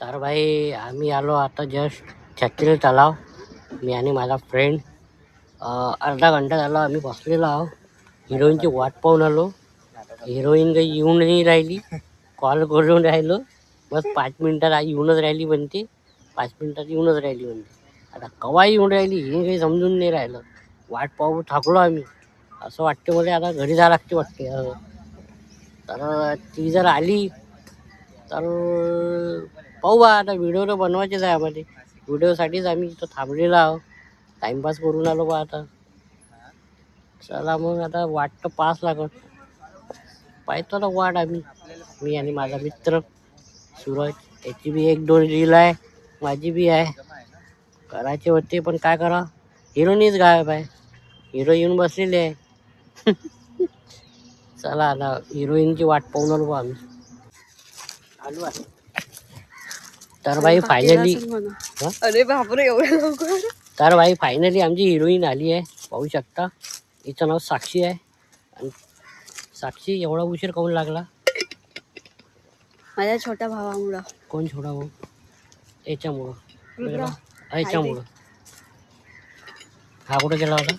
तर भाई आम्ही आलो आता जस्ट छत्री तलाव. मी आणि माझा फ्रेंड अर्धा घंटा झाला आम्ही बसलेलो आहो हिरोईनची वाट पाहून आलो. हिरोईन काही येऊन नाही राहिली. कॉल करून राहिलो. बस पाच मिनिटात येऊनच राहिली म्हणते. पाच मिनिटात येऊनच राहिली म्हणते. आता कवा येऊन राहिली हे काही समजून नाही राहिलं. वाट पाहू थाकलो आम्ही. असं वाटते मला आता घरी जावं लागते वाटते. तर ती जर आली तर पाहू बा आता व्हिडिओ तर बनवायचेच आहे आम्हाला. व्हिडिओसाठीच आम्ही इथं थांबलेलो आहो टाईमपास करून आलो बा आता. चला मग आता वाट तर पास लागत पाहतो ना वाट आम्ही. मी आणि माझा मित्र सूरज त्याची बी एक दोन रील आहे. माझी बी आहे. करायचे होते पण काय करा हिरोनीच गायब आहे. हिरो येऊन बसलेली आहे. चला आता हिरोईनची वाट पाहून आलो आम्ही. आलो आहे तर भाई फायनली? अरे बापरे लवकर? तर भाई फायनली आमची हिरोईन आली आहे. पाहू शकता. हिचं नाव साक्षी आहे. आणि साक्षी एवढा उशीर काऊन लागला? माझ्या छोट्या भावामुळं. कोण छोडा भाऊ? याच्यामुळं. रुद्रा, याच्यामुळं. हा कुठं गेला होता?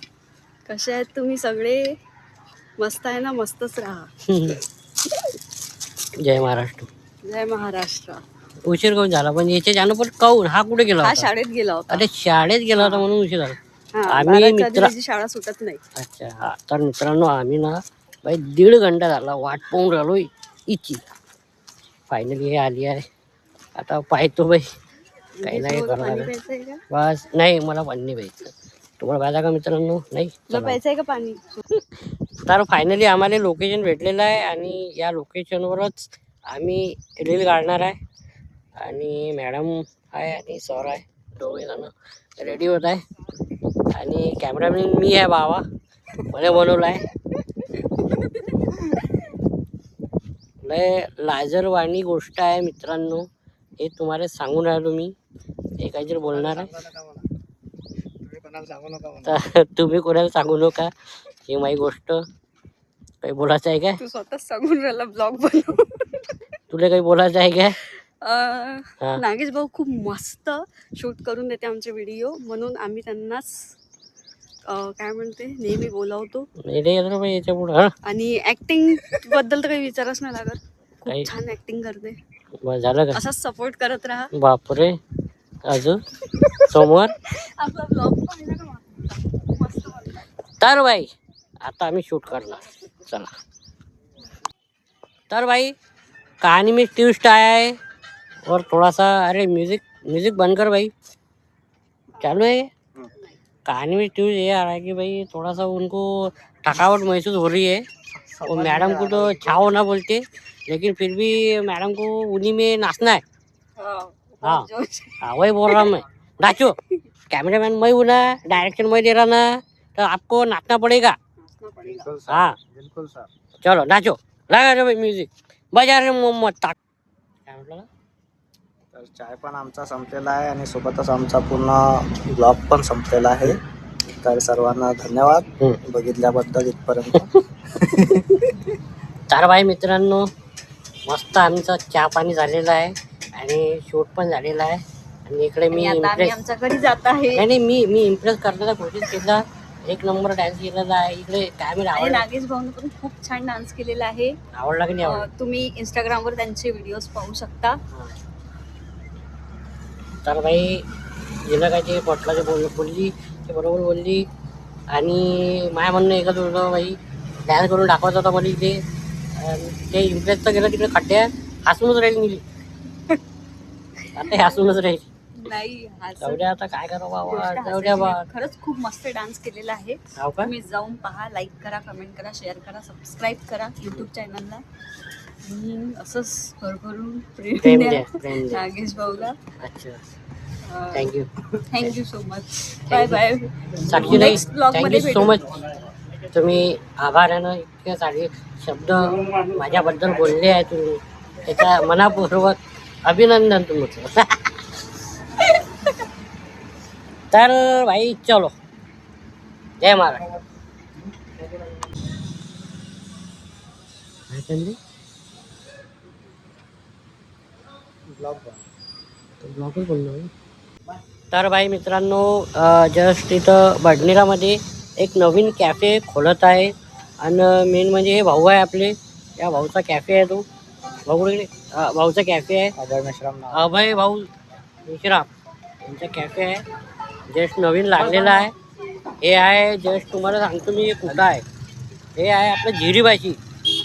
कसे आहेत तुम्ही सगळे? मस्त आहे ना मस्तच राहा. जय महाराष्ट्र. जय महाराष्ट्र. उशीर काऊन झाला. पण याच्या जाणं पण काऊन हा कुठे गेला हा होता? शाळेत गेला होता. अरे शाळेत गेला होता म्हणून उशीर झाला. हा, आम्ही मित्र- शाळा सुटत नाही. अच्छा हा. तर मित्रांनो आम्ही ना बाई दीड घंटा झाला वाट पाहून राहिलो इची फायनली हे आली आहे. आता पाहतो बाई. काही नाही करणार. पाणी आहे. प्यायचंय का? बस. नाही मला पाणी प्यायचं. तुम्हाला पाहिजे का मित्रांनो? नाही तुला चला. प्यायचंय का पाणी? तर फायनली आम्हाला लोकेशन भेटलेलं आहे आणि या लोकेशनवरच आम्ही रील काढणार आहे. आणि मॅडम आहे आणि सर आहे दोघे जण. रेडी होत आहे. आणि कॅमेरामॅन मी आहे बाबा मला बनवलं आहे लय लाजरवाणी गोष्ट आहे मित्रांनो. हे तुम्हाला सांगून राहिलो मी. हे काहीतरी बोलणार आहे. तर तुम्ही कोणाला सांगू नका. ही माझी गोष्ट. काही बोलायचं आहे काय? तू स्वतःच सांगून राहिला ब्लॉग बनव. तुला काही बोलायचं आहे काय. नागेश भाऊ खूप मस्त शूट करून देते आमचे व्हिडिओ. म्हणून आम्ही त्यांनाच काय म्हणते नेहमी बोलावतो. बाई आणि ऍक्टिंगबद्दल तर काही विचारच नाही लागत. खूप छान ऍक्टिंग करते. बरं, झालं का? असाच सपोर्ट करत राहा. बापरे. अजून? समोर आपला ब्लॉग. तर बाई आता आम्ही शूट करणार. चला. तर भाई कहानी में ट्विस्ट आया है और थोड़ा सा अरे म्यूज़िक म्यूज़िक बंद कर भाई। चालू है ये? कहानी में ट्यूज ये आ रहा है कि भाई थोड़ा सा उनको थकावट महसूस हो रही है। वो मैडम को तो छाओ ना बोलते लेकिन फिर भी मैडम को उन्हीं में नाचना है। हाँ हाँ। वही बोल रहा हूँ मैं। नाचो। कैमरामैन मैं हूँ ना डायरेक्शन मैं दे रहा ना तो आपको नाचना पड़ेगा। हाँ। बिलकुल सर। चलो नाचो। लगा रे भाई म्युझिक बजा रे मोहम्मद ताक। काय म्हटलं तर चाय पण आमचा संपलेला आहे आणि सोबतच आमचा पूर्ण ब्लॉग पण संपलेला आहे. तर सर्वांना धन्यवाद. बघितल्याबद्दल इथपर्यंत. तर भाई मित्रांनो मस्त आमचा चहा पाणी झालेला आहे आणि शूट पण झालेला आहे. आणि इकडे मी आणि आमच्या घरी जात आहे. नाही नाही मी मी इम्प्रेस करण्याचा कोशिश केला. एक नंबर डान्स केलेला आहे. इकडे काय मी आणि आवडला. नागेश भाऊने पण खूप छान डान्स केलेला आहे. आवडला की नाही तुम्ही इंस्टाग्रामवर त्यांचे व्हिडिओज पाहू शकता. हा. तर भाई जिला काय ते पटलं ते बोल बोलली ते बरोबर बोलली. आणि माझ्या म्हणणं एकच होतं भाई डान्स करून दाखवायचं होतं मला इथे ते इम्प्रेस तर गेलं तिकडे खड्ड्यात हसूनच राहील मिली आता हे हसूनच राहील. नाही असं जाऊ द्या आता काय करा बाबा बा. खरंच खूप मस्त डान्स केलेला आहे. का? तुम्ही जाऊन पहा लाईक करा कमेंट करा शेअर करा सबस्क्राईब करा युट्यूब चॅनलला असंच भरभरून प्रेम द्या. नागेश भाऊला. अच्छा thank you thank you so much bye bye Sakshi नाही नेक्स्ट ब्लॉगमध्ये थँक्यू सो. मच तुम्ही आभार आहे ना इतके सारे शब्द माझ्याबद्दल बोलले आहे तुम्ही. त्याच्या मनापूर्वक अभिनंदन तुमचं. तर भाई चलो. जय महाराज. काय चालली ब्लॉग ब्लॉगच बोललो तर भाई मित्रांनो जस्ट इथं बडनेरामध्ये एक नवीन कॅफे खोलत आहे. आणि मेन म्हणजे हे भाऊ आहे आपले. या भाऊचा कॅफे आहे तो. भाऊ? हा, भाऊचा कॅफे आहे. अभय मिश्राम अभय भाऊ विश्राम यांचा कॅफे आहे. जस्ट नवीन लागलेला आहे. हे आहे जस्ट तुम्हाला सांगतो मी कुठं आहे. हे आहे आपलं झिरीबाशी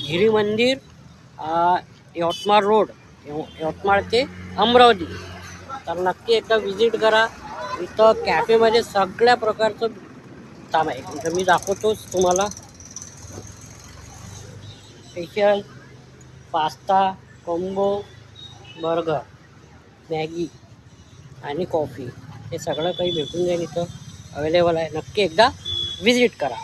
झिरी मंदिर यवतमाळ रोड. यवतमाळ ते अमरावती. तर नक्की एकदा विजिट करा. इथं कॅफेमध्ये सगळ्या प्रकारचं काम आहे. म्हणजे मी दाखवतोच तुम्हाला. Special pasta combo burger Maggi आणि कॉफी हे सगळं काही भेटून जाईल इथं. अवेलेबल आहे. नक्की एकदा विजिट करा.